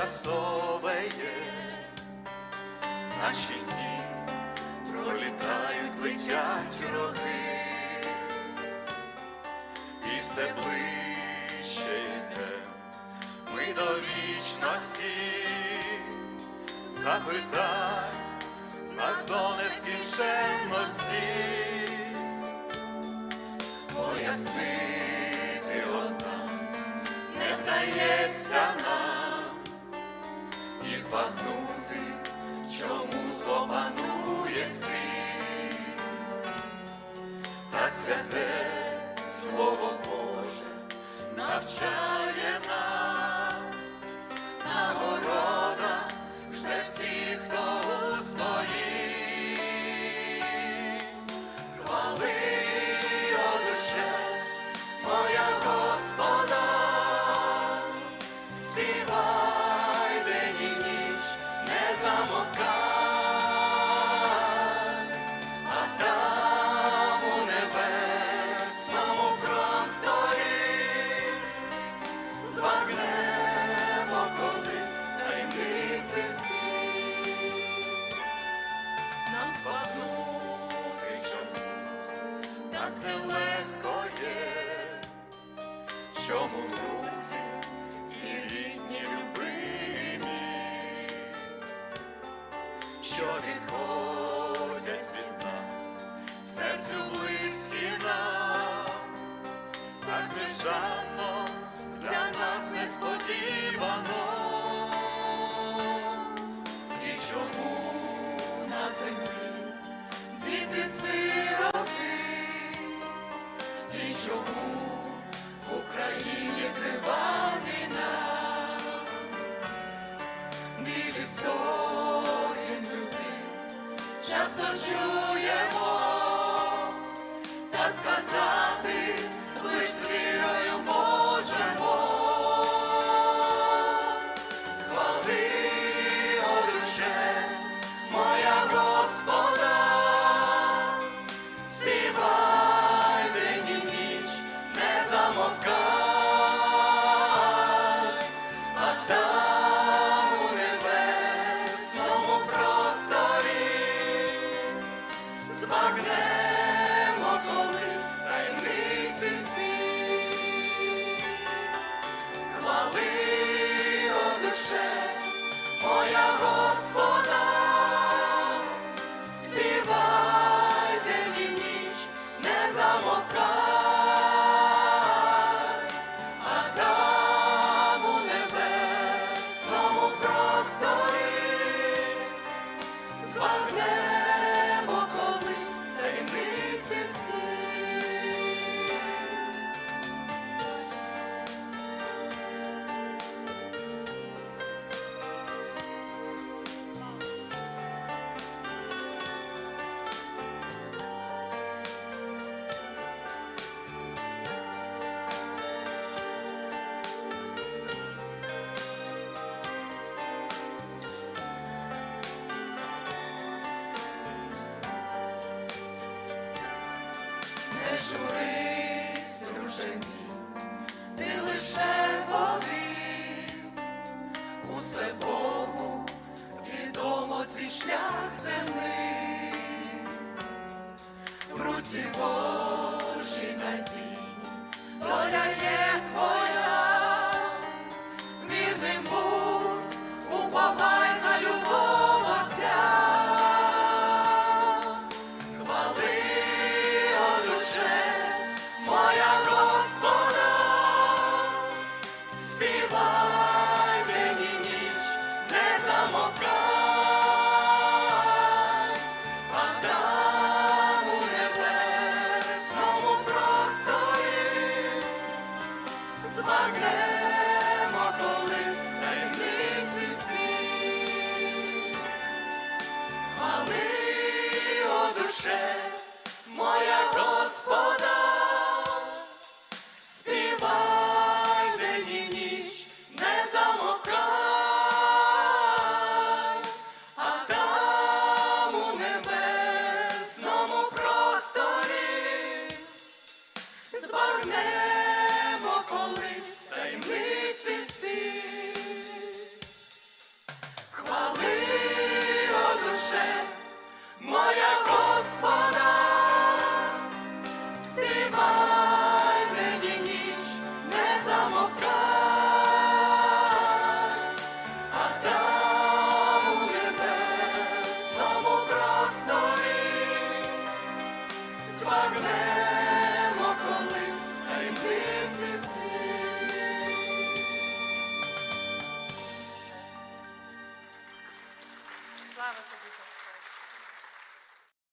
часове є, наші дні пролітають, летять роки, і все ближче йде. Ми до вічності, запитай нас до нескінченності, поясни. збагнути, чому зло панує скрізь, та святе слово Боже навчає. чому друзі і рідні любимі, що відходять. журись, друже мій, ти лише повів, усе Богу відомо твій шлях земний, в руці Божій надії доля є. It's my man.